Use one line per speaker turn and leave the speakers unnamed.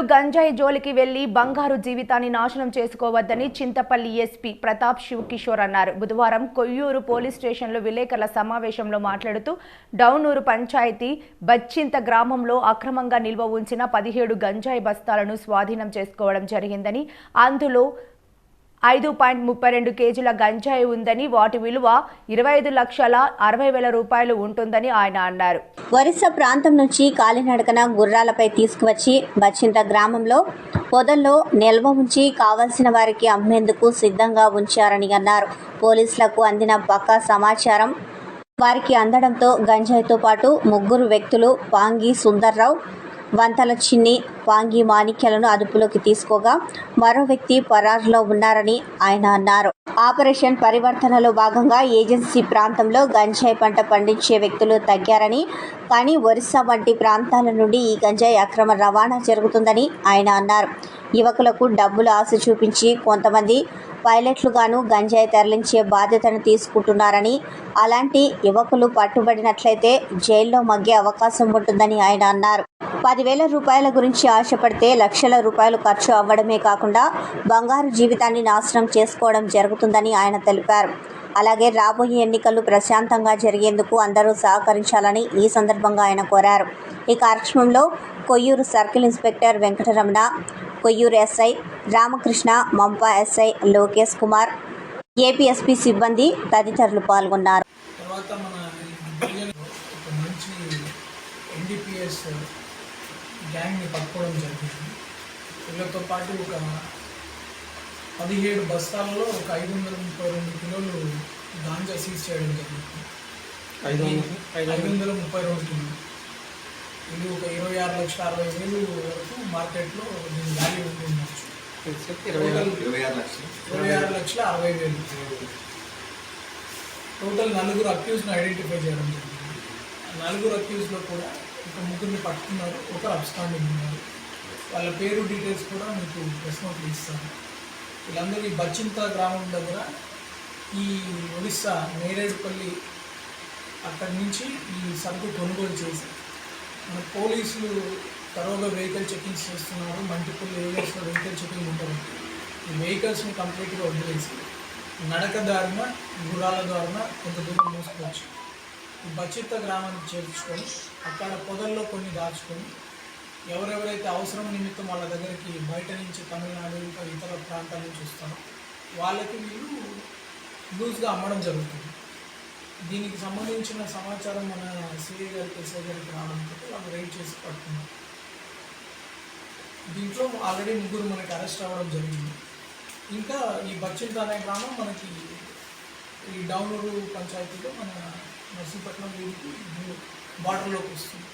యువకులు గంజాయి జోలికి వెళ్ళి బంగారు జీవితాన్ని నాశనం చేసుకోవద్దని చింతపల్లి ఎస్పీ ప్రతాప్ శివ్ కిషోర్ అన్నారు. బుధవారం కొయ్యూరు పోలీస్ స్టేషన్లో విలేకరుల సమావేశంలో మాట్లాడుతూ డౌనూరు పంచాయతీ బచ్చింత గ్రామంలో అక్రమంగా నిల్వ ఉంచిన పదిహేడు గంజాయి బస్తాలను స్వాధీనం చేసుకోవడం జరిగిందని అందులో ఐదు పాయింట్ ముప్పై రెండు కేజీల గంజాయి ఉందని వాటి విలువ ఇరవై ఐదు లక్షల అరవై వేల రూపాయలు ఉంటుందని ఆయన అన్నారు.
ఒరిస్సా ప్రాంతం నుంచి కాలినడకన గుర్రాలపై తీసుకువచ్చి బచింత గ్రామంలో పొదల్లో నిల్వ ఉంచి కావలసిన వారికి అమ్మేందుకు సిద్ధంగా ఉంచారని అన్నారు. పోలీసులకు అందిన పక్కా సమాచారం వారికి అందడంతో గంజాయితో పాటు ముగ్గురు వ్యక్తులు పాంగి సుందర్రావు వంతల చిన్ని వాంగి మాణిక్యాలను అదుపులోకి తీసుకోగా మరో వ్యక్తి పరారులో ఉన్నారని ఆయన అన్నారు. ఆపరేషన్ పరివర్తనలో భాగంగా ఏజెన్సీ ప్రాంతంలో గంజాయి పంట పండించే వ్యక్తులు తగ్గారని కానీ ఒరిస్సా వంటి ప్రాంతాల నుండి ఈ గంజాయి అక్రమ రవాణా జరుగుతుందని ఆయన అన్నారు. యువకులకు డబ్బులు ఆశ చూపించి కొంతమంది పైలట్లుగాను గంజాయి తరలించే బాధ్యతను తీసుకుంటున్నారని అలాంటి యువకులు పట్టుబడినట్లయితే జైల్లో మగ్గే అవకాశం ఉంటుందని ఆయన అన్నారు. పదివేల రూపాయల గురించి ఆశపడితే లక్షల రూపాయలు ఖర్చు అవ్వడమే కాకుండా బంగారు జీవితాన్ని నాశనం చేసుకోవడం జరుగుతుందని ఆయన తెలిపారు. అలాగే రాబోయే ఎన్నికలు ప్రశాంతంగా జరిగేందుకు అందరూ సహకరించాలని ఈ సందర్భంగా ఆయన కోరారు. ఈ కార్యక్రమంలో Koyyuru circle inspector Venkataramana Koyyuru SI Ramakrishna Mampa SI Lokesh Kumar APSP సిబ్బంది తదితరులు పాల్గొన్నారు.
తర్వాత మన జిల్లాలో ఒక మంచి ఎన్డీపీఎస్ గ్యాంగ్ని పట్టుకోవడం జరిగింది. వీళ్ళతో పాటు ఒక పదిహేడు బస్తాలలో ఒక ఐదు వందల ముప్పై రెండు కిలోలు గాంజా సీజ్ చేయడం జరిగింది.
ఐదు వందల
ముప్పై రెండు కిలోలు. ఇది ఒక ఇరవై ఆరు లక్షల అరవై వేలు వరకు మార్కెట్లో దీని వాల్యూ ఉండొచ్చు
ఇరవై ఆరు
ఇరవై ఆరు లక్షలు.
ఇరవై ఆరు లక్షల అరవై వేలు. టోటల్ నలుగురు అక్యూజ్ని ఐడెంటిఫై చేయడం జరిగింది. ఆ నలుగురు అక్యూజ్లో కూడా ఒక ముగ్గురిని పట్టుకున్నారు ఒకరు అబ్స్టాండింగ్ ఉన్నారు. వాళ్ళ పేరు డీటెయిల్స్ కూడా మీకు ప్రెస్ నోట్లు ఇస్తాను. వీళ్ళందరూ ఈ బచింత గ్రామం దగ్గర ఈ ఒడిస్సా నేరేడుపల్లి అక్కడి నుంచి ఈ సరుకు కొనుగోలు చేసి పోలీసులు తరోగా వెహికల్ చెకింగ్స్ చేస్తున్నారు. మల్టిపుల్ ఏరియాస్లో వెహికల్ చెకింగ్ ఉంటుంది. ఈ వెహికల్స్ని కంప్లీట్గా వదిలేసి నడక దారిన గుర్రాల దారిన కొంత దూరం మోసుకోవచ్చు. బచిత్త గ్రామానికి చేర్చుకొని అక్కడ పొదల్లో కొన్ని దాచుకొని ఎవరెవరైతే అవసరం నిమిత్తం వాళ్ళ దగ్గరికి బయట నుంచి తమిళనాడు ఇంకా ఇతర ప్రాంతాల నుంచి వస్తారో వాళ్ళకి వీళ్ళు లూజ్గా అమ్మడం జరుగుతుంది. దీనికి సంబంధించిన సమాచారం మన సిఐ గారికి ఎస్ఐ గారికి రావడంతో వాళ్ళు రైడ్ చేసి పట్టుకున్నారు దీంట్లో ఆల్రెడీ ముగ్గురు మనకి అరెస్ట్ అవ్వడం జరిగింది. ఇంకా ఈ బచ్చింత అనే గ్రామం మనకి ఈ డౌనూరు పంచాయతీలో మన నర్సీపట్నం వీధికి బార్డర్లోకి వస్తుంది.